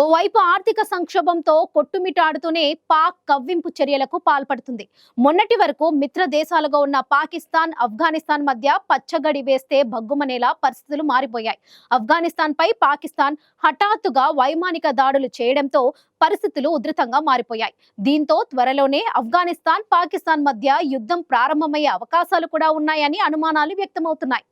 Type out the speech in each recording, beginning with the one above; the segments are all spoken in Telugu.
ఓవైపు ఆర్థిక సంక్షోభంతో కొట్టుమిటాడుతూనే పాక్ కవ్వింపు చర్యలకు పాల్పడుతుంది. మొన్నటి వరకు మిత్ర దేశాలుగా ఉన్న పాకిస్తాన్ ఆఫ్ఘనిస్తాన్ మధ్య పచ్చగడి వేస్తే భగ్గుమనేలా పరిస్థితులు మారిపోయాయి. ఆఫ్ఘనిస్తాన్ పై పాకిస్తాన్ హఠాత్తుగా వైమానిక దాడులు చేయడంతో పరిస్థితులు ఉధృతంగా మారిపోయాయి. దీంతో త్వరలోనే ఆఫ్ఘనిస్తాన్ పాకిస్తాన్ మధ్య యుద్ధం ప్రారంభమయ్యే అవకాశాలు కూడా ఉన్నాయని అనుమానాలు వ్యక్తమవుతున్నాయి.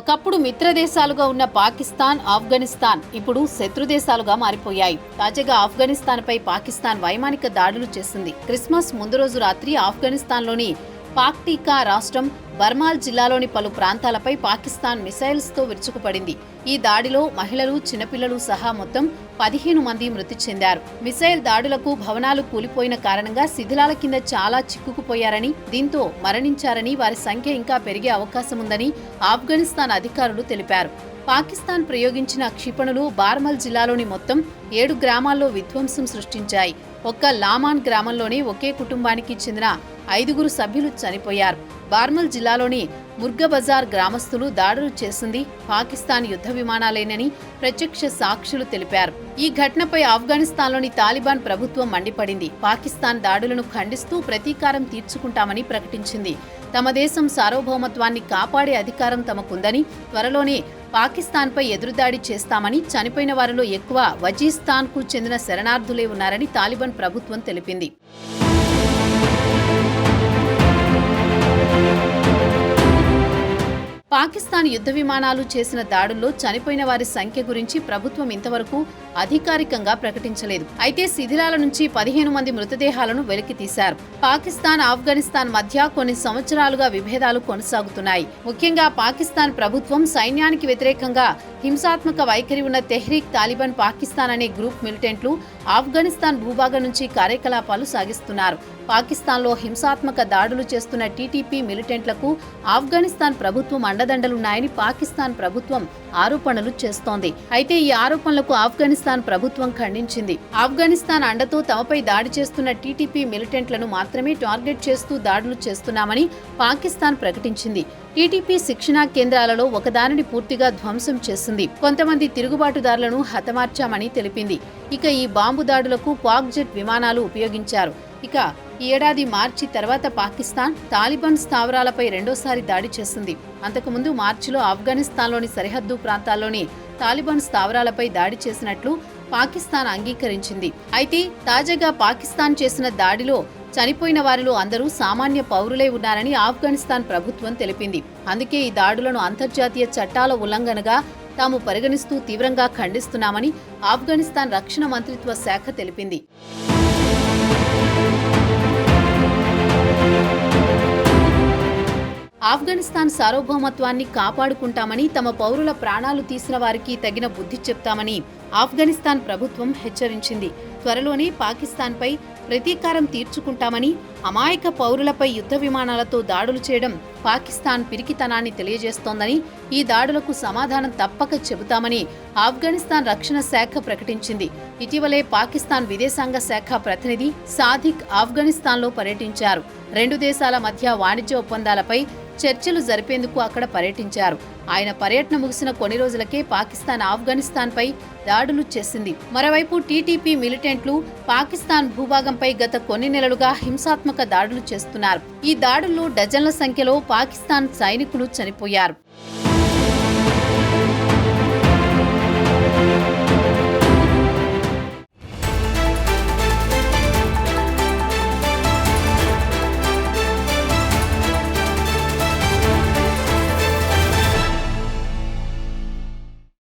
ఒకప్పుడు మిత్రదేశాలుగా ఉన్న పాకిస్తాన్ ఆఫ్ఘనిస్తాన్ ఇప్పుడు శత్రు దేశాలుగా మారిపోయాయి. తాజాగా ఆఫ్ఘనిస్తాన్పై పాకిస్తాన్ వైమానిక దాడులు చేసింది. క్రిస్మస్ ముందు రోజు రాత్రి ఆఫ్ఘనిస్తాన్లోని పాక్టీకా రాష్ట్రం బర్మాల్ జిల్లాలోని పలు ప్రాంతాలపై పాకిస్తాన్ మిసైల్స్తో విరుచుకుపడింది. ఈ దాడిలో మహిళలు చిన్నపిల్లలు సహా మొత్తం పదిహేను మంది మృతి చెందారు. మిసైల్ దాడులకు భవనాలు కూలిపోయిన కారణంగా శిథిలాల కింద చాలా చిక్కుకుపోయారని దీంతో మరణించారని వారి సంఖ్య ఇంకా పెరిగే అవకాశం ఉందని ఆఫ్ఘనిస్తాన్ అధికారులు తెలిపారు. పాకిస్తాన్ ప్రయోగించిన క్షిపణులు బార్మల్ జిల్లాలోని మొత్తం ఏడు గ్రామాల్లో విధ్వంసం సృష్టించాయి. ఒక్క లామాన్ గ్రామంలోనే ఒకే కుటుంబానికి చెందిన ఐదుగురు సభ్యులు చనిపోయారు. బార్మల్ జిల్లాలోని ముర్గబజార్ గ్రామస్తులు దాడులు చేసింది పాకిస్తాన్ యుద్ధ విమానాలేనని ప్రత్యక్ష సాక్షులు తెలిపారు. ఈ ఘటనపై ఆఫ్ఘనిస్తాన్లోని తాలిబాన్ ప్రభుత్వం మండిపడింది. పాకిస్తాన్ దాడులను ఖండిస్తూ ప్రతీకారం తీర్చుకుంటామని ప్రకటించింది. తమ దేశం సార్వభౌమత్వాన్ని కాపాడే అధికారం తమకుందని త్వరలోనే పాకిస్తాన్పై ఎదురుదాడి చేస్తామని చనిపోయిన వారిలో ఎక్కువ వజీస్తాన్కు చెందిన శరణార్థులే ఉన్నారని తాలిబాన్ ప్రభుత్వం తెలిపింది. పాకిస్తాన్ యుద్ధ విమానాలు చేసిన దాడుల్లో చనిపోయిన వారి సంఖ్య గురించి ప్రభుత్వం ఇంతవరకు అధికారికంగా ప్రకటించలేదు. అయితే శిథిలాల నుంచి పదిహేను మంది మృతదేహాలను వెలికి తీశారు. పాకిస్తాన్ ఆఫ్ఘనిస్తాన్ మధ్య కొన్ని సంవత్సరాలుగా విభేదాలు కొనసాగుతున్నాయి. ముఖ్యంగా పాకిస్తాన్ ప్రభుత్వం సైన్యానికి వ్యతిరేకంగా హింసాత్మక వైఖరి ఉన్న తెహ్రీక్ తాలిబాన్ పాకిస్తాన్ అనే గ్రూప్ మిలిటెంట్లు ఆఫ్ఘనిస్తాన్ భూభాగం నుంచి కార్యకలాపాలు సాగిస్తున్నారు. పాకిస్తాన్లో హింసాత్మక దాడులు చేస్తున్న టీటీపీ మిలిటెంట్లకు ఆఫ్ఘనిస్తాన్ ప్రభుత్వం అండదండలున్నాయని పాకిస్తాన్ ప్రభుత్వం ఆరోపణలు చేస్తోంది. అయితే ఈ ఆరోపణలకు ఆఫ్ఘనిస్తాన్ ప్రభుత్వం ఖండించింది. ఆఫ్ఘనిస్తాన్ అండతో తమపై దాడి చేస్తున్న టీటీపీ మిలిటెంట్లను మాత్రమే టార్గెట్ చేస్తూ దాడులు చేస్తున్నామని పాకిస్తాన్ ప్రకటించింది. టీటీపీ శిక్షణా కేంద్రాలలో ఒకదానిని పూర్తిగా ధ్వంసం చేసింది. కొంతమంది తిరుగుబాటుదారులను హతమార్చామని తెలిపింది. ఇక ఈ బాంబు దాడులకు పాక్ జెట్ విమానాలు ఉపయోగించారు. ఇక ఈ ఏడాది మార్చి తర్వాత పాకిస్తాన్ తాలిబాన్ స్థావరాలపై రెండోసారి దాడి చేసింది. అంతకుముందు మార్చిలో ఆఫ్ఘనిస్తాన్లోని సరిహద్దు ప్రాంతాల్లోని తాలిబాన్ స్థావరాలపై దాడి చేసినట్లు పాకిస్తాన్ అంగీకరించింది. అయితే తాజాగా పాకిస్తాన్ చేసిన దాడిలో చనిపోయిన వారిలో అందరూ సామాన్య పౌరులే ఉన్నారని ఆఫ్ఘనిస్తాన్ ప్రభుత్వం తెలిపింది. అందుకే ఈ దాడులను అంతర్జాతీయ చట్టాల ఉల్లంఘనగా తాము పరిగణిస్తూ తీవ్రంగా ఖండిస్తున్నామని ఆఫ్ఘనిస్తాన్ రక్షణ మంత్రిత్వ శాఖ తెలిపింది. ఆఫ్ఘనిస్తాన్ సార్వభౌమత్వాన్ని కాపాడుకుంటామని తమ పౌరుల ప్రాణాలు తీసిన వారికి తగిన బుద్ధి చెప్తామని ఆఫ్ఘనిస్తాన్ ప్రభుత్వం హెచ్చరించింది. త్వరలోనే పాకిస్తాన్పై ప్రతీకారం తీర్చుకుంటామని అమాయక పౌరులపై యుద్ధ విమానాలతో దాడులు చేయడం పాకిస్తాన్ పిరికితనాన్ని తెలియజేస్తోందని ఈ దాడులకు సమాధానం తప్పక చెబుతామని ఆఫ్ఘనిస్తాన్ రక్షణ శాఖ ప్రకటించింది. ఇటీవలే పాకిస్తాన్ విదేశాంగ శాఖ ప్రతినిధి సాదిక్ ఆఫ్ఘనిస్తాన్లో పర్యటించారు. రెండు దేశాల మధ్య వాణిజ్య ఒప్పందాలపై చర్చలు జరిపేందుకు అక్కడ పర్యటించారు. ఆయన పర్యటన ముగిసిన కొన్ని రోజులకే పాకిస్తాన్ ఆఫ్ఘనిస్తాన్పై దాడులు చేసింది. మరోవైపు టీటీపీ మిలిటెంట్లు పాకిస్తాన్ భూభాగంపై గత కొన్ని నెలలుగా హింసాత్మక దాడులు చేస్తున్నారు. ఈ దాడుల్లో డజన్ల సంఖ్యలో పాకిస్తాన్ సైనికులు చనిపోయారు.